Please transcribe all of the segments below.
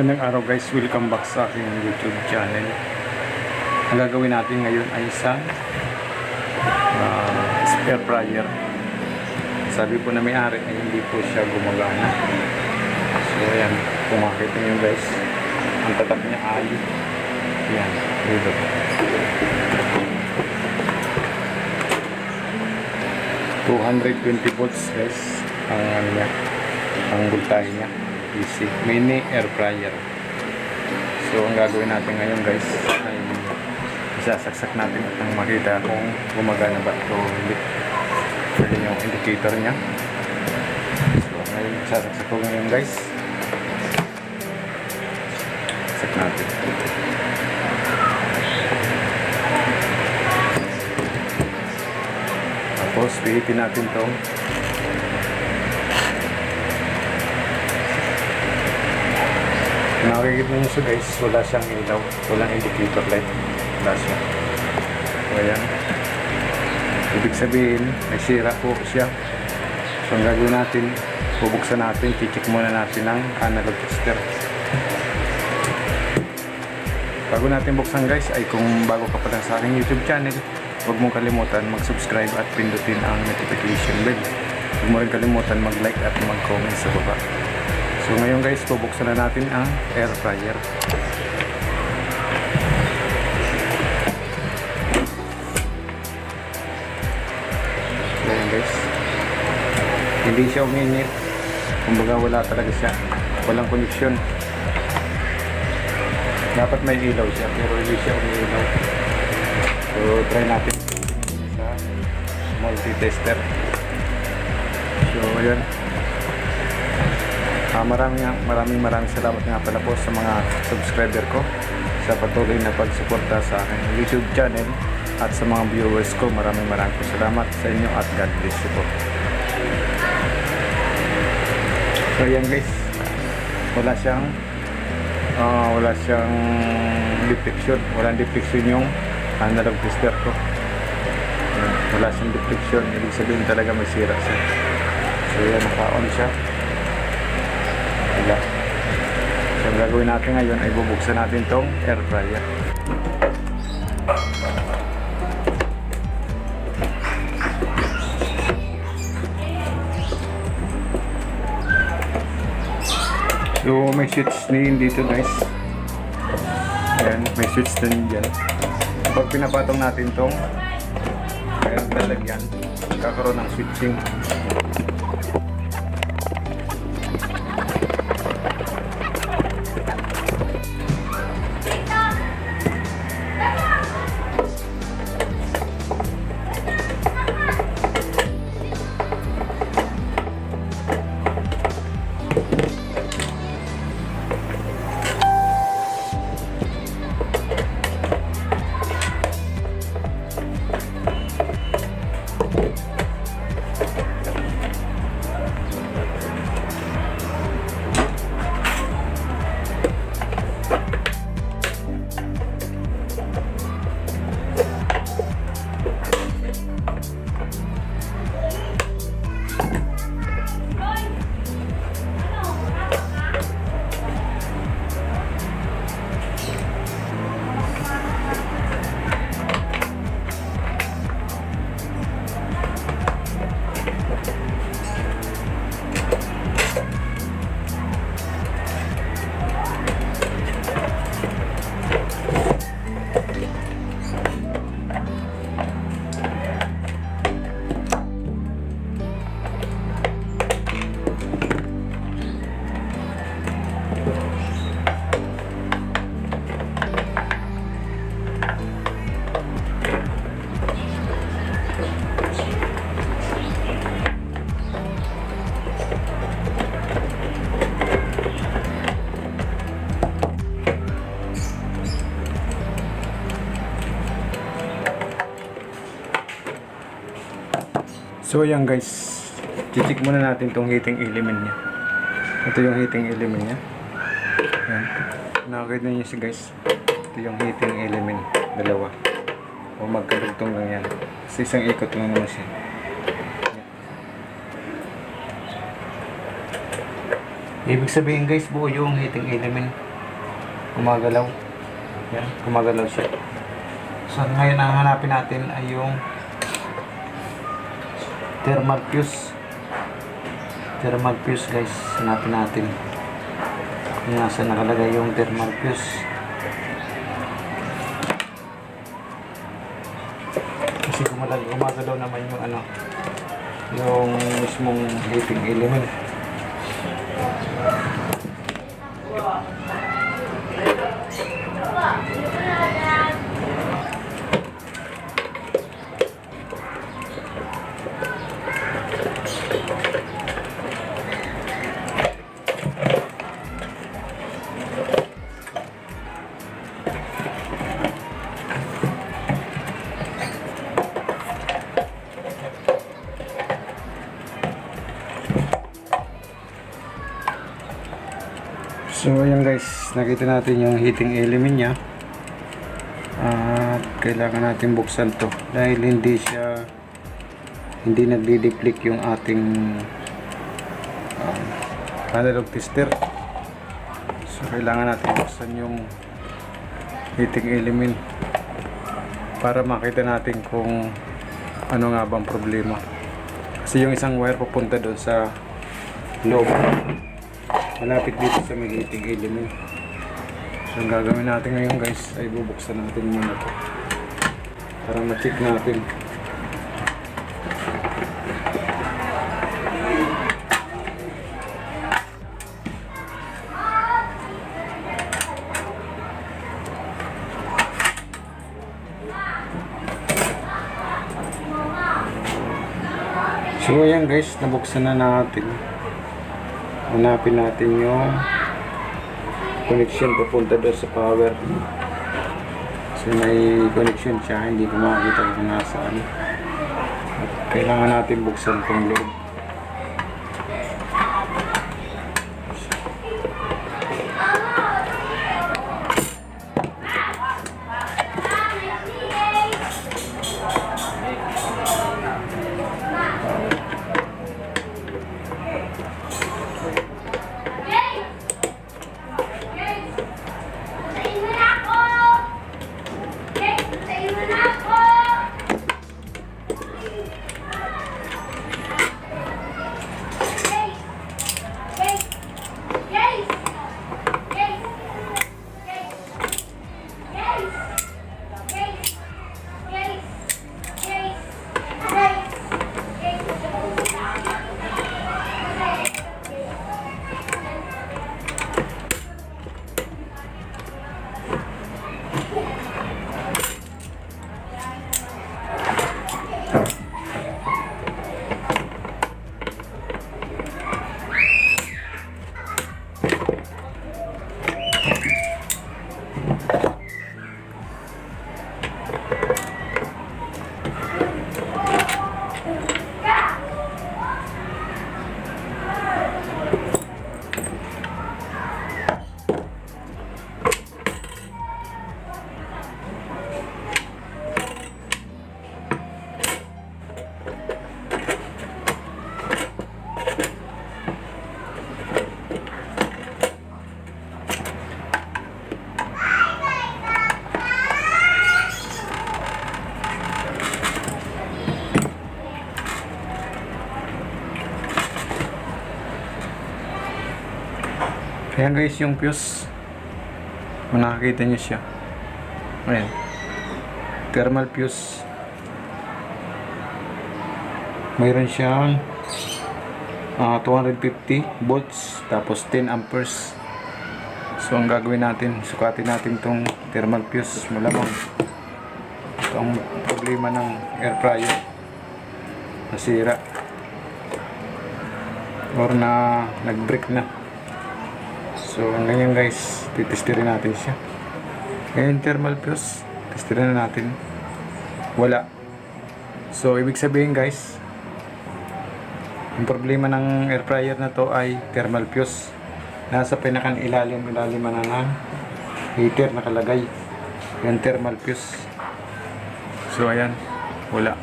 Magandang araw guys, welcome back sa aking YouTube channel. Ang gagawin natin ngayon ay isang uh, spare fryer. Sabi po na may-ari ay hindi po siya gumagana. So ayan, kung makita nyo guys, ang tatak niya ay yan, dito. $220 volts guys ang ano niya, ang voltahe niya. PC. Mini air fryer. So, ang gagawin natin ngayon guys ay isasaksak natin at nang makita kung gumagana ba ito hindi. Pwede yung indicator niya. So, ngayon isasaksak ko ngayon guys. Saksak natin. Tapos, pihitin natin itong Nakikita niyo siya guys, wala siyang ilaw, walang indicator light. Wala siya. So ayan. Ibig sabihin, nagsira po siya. So ang gagawin natin, bubuksan natin, titik muna natin ang analog tester. Bago natin buksan guys, ay kung bago ka pa lang sa aking YouTube channel, huwag mong kalimutan mag-subscribe at pindutin ang notification bell. Huwag mo rin kalimutan mag-like at mag-comment sa baba. So ngayon guys, bubuksan na natin ang air fryer. Ayan guys. Hindi siya uminit. Kumbaga wala talaga siya. Walang connection. Dapat may ilaw siya pero hindi siya umiilaw. So try natin sa multi-tester. So ayan. Ah, maraming maraming maraming salamat nga pala po sa mga subscriber ko sa patuloy na pagsuporta sa aking YouTube channel at sa mga viewers ko. Maraming maraming po salamat sa inyo at God bless you po. So yan guys, wala siyang ah, wala siyang deflection, walang deflection yung analog tester ko. Wala siyang deflection, ibig sabihin talaga may sira siya. So yan, naka-on siya. Wala. So, ang gagawin natin ngayon ay bubuksan natin tong air fryer. So, may switch din dito guys. Ayan, may switch din dyan. Pag pinapatong natin tong air lalagyan, kakaroon ng switching. So ayan guys, titik muna natin tong heating element niya. Ito yung heating element niya. Ayan. Nakakita niyo si guys. Ito yung heating element. Dalawa. O magkadugtong lang yan. Sa isang ikot lang naman siya. Ayan. Ibig sabihin guys, buo yung heating element. Gumagalaw. Yan, gumagalaw siya. So ngayon ang hanapin natin ay yung thermal fuse. Thermal fuse guys, hanapin natin. Kung nasa nakalagay yung thermal fuse. Kasi gumagalaw naman yung ano, yung mismong heating element. Nakita natin yung heating element niya. At kailangan natin buksan to dahil hindi siya hindi nagdi-deflect yung ating um, analog tester. So kailangan natin buksan yung heating element para makita natin kung ano nga bang problema. Kasi yung isang wire pupunta doon sa loob malapit dito sa may heating element. So, ang gagawin natin ngayon guys ay bubuksan natin muna to para ma-check natin. So, ayan guys, nabuksan na natin hanapin natin yung connection papunta doon sa power. So may connection siya hindi ko makakita kung nasaan kailangan natin buksan itong loob Ayan guys yung fuse. Kung nakakita nyo siya. Ayan. Thermal fuse. Mayroon siyang ah, 250 volts tapos 10 amperes. So ang gagawin natin, sukatin natin tong thermal fuse malamang. Ito ang problema ng air fryer. Nasira. Or na nag-break na. So, ganyan guys, titestirin natin siya. Ngayon, thermal fuse, testirin na natin. Wala. So, ibig sabihin guys, ang problema ng air fryer na to ay thermal fuse. Nasa pinakang ilalim, ilalim na ng heater nakalagay. Yan thermal fuse. So, ayan, wala.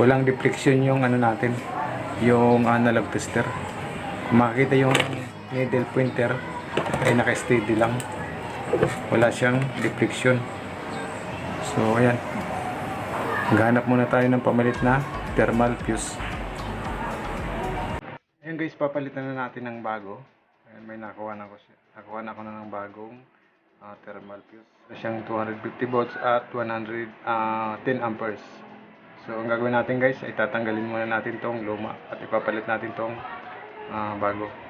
Walang deflection yung ano natin, yung analog tester. Kung makikita yung needle pointer ay naka-steady lang wala siyang deflection. So, ayan. Maghanap muna tayo ng pamalit na thermal fuse. Ayan guys, papalitan na natin ng bago. Ayan, may nakuha na ko siya. Nakuha na ko na ng bagong ah, thermal fuse. Ito siyang 250 volts at 110 amperes. So, ang gagawin natin guys, ay tatanggalin muna natin tong luma at ipapalit natin tong ah, bago.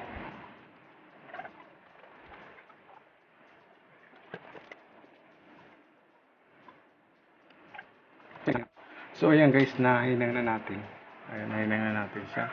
So, ayan guys, nahinang na natin. Ayan, nahinang na natin siya.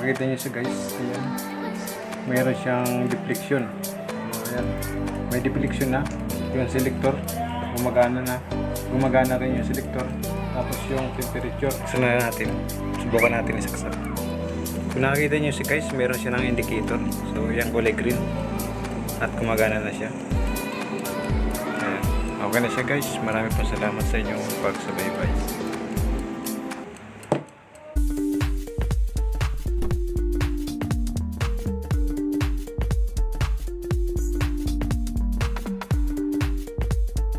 Makikita nyo siya guys, ayan. Mayroon siyang deflection. Ayan. May deflection na. Yung selector, gumagana na. Gumagana rin yung selector. Tapos yung temperature. Gusto na natin. Subukan natin isaksak. Kung nakikita nyo si guys, meron siya ng indicator. So, yan kulay green. At gumagana na siya. Ayan. Okay na siya guys. Marami po salamat sa inyong pagsubaybay.